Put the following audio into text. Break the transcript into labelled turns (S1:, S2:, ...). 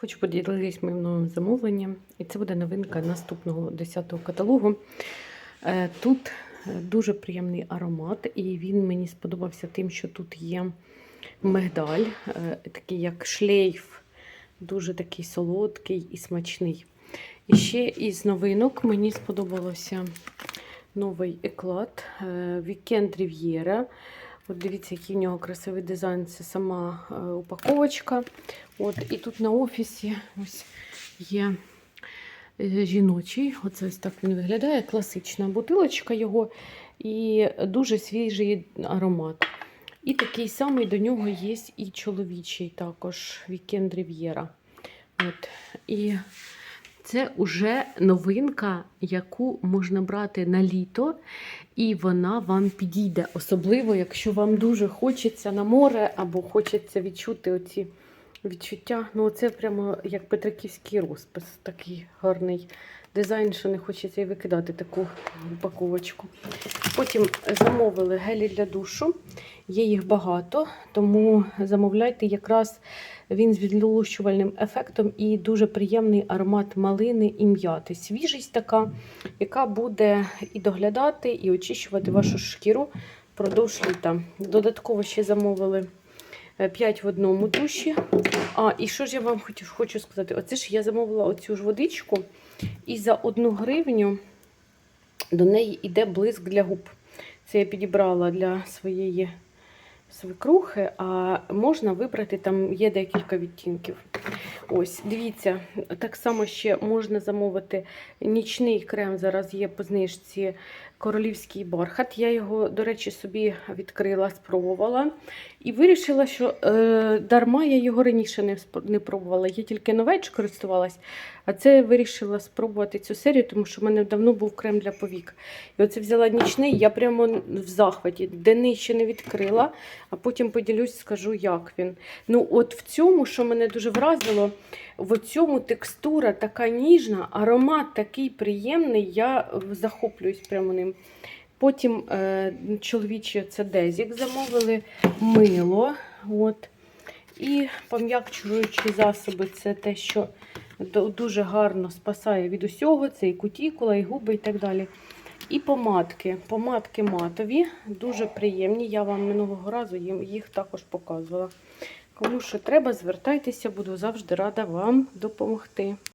S1: Хочу поділитися моїм новим замовленням. І це буде новинка наступного 10-го каталогу. Е, Тут е, дуже приємний аромат, і він мені сподобався тим, що тут є мигдаль, е, такий як шлейф, дуже такий солодкий і смачний. І ще із новинок мені сподобався новий еклад Вікенд Рів'єра. От дивіться, який в нього красивий дизайн. Це сама е, упаковочка. От, і тут на офісі ось є е, жіночий. Оце ось так він виглядає. Класична бутилочка його і дуже свіжий аромат. І такий самий до нього є і чоловічий також Вікенд Рів'єра. От. І це вже новинка, яку можна брати на літо, і вона вам підійде. Особливо, якщо вам дуже хочеться на море або хочеться відчути оці відчуття. Ну, це прямо як петриківський розпис, такий гарний дизайн, що не хочеться і викидати таку упаковочку. Потім замовили гелі для душу. Є їх багато, тому замовляйте якраз він з відлущувальним ефектом і дуже приємний аромат малини і м'яти. Свіжість така, яка буде і доглядати, і очищувати вашу шкіру впродовж літа. Додатково ще замовили 5 в одному душі. А, і що ж я вам хочу, хочу сказати? Оце ж я замовила оцю ж водичку, і за одну гривню до неї йде блиск для губ. Це я підібрала для своєї свекрухи, а можна вибрати, там є декілька відтінків. Ось, дивіться, так само ще можна замовити нічний крем. Зараз є по знижці королівський бархат. Я його, до речі, собі відкрила, спробувала. І вирішила, що е, дарма я його раніше не, не пробувала. Я тільки новеч користувалась, а це вирішила спробувати цю серію, тому що в мене давно був крем для повік. І оце взяла нічний, я прямо в захваті. Денний ще не відкрила, а потім поділюсь, скажу, як він. Ну, от в цьому, що мене дуже вразило, в цьому текстура така ніжна, аромат такий приємний, я захоплююсь прямо ним. Потім е, чоловіче це дезік замовили, мило. От. І пом'якчуючі засоби це те, що дуже гарно спасає від усього. Це і кутікула, і губи, і так далі. І помадки. Помадки матові, дуже приємні. Я вам минулого разу їм- їх також показувала. Кому що треба, звертайтеся, буду завжди рада вам допомогти.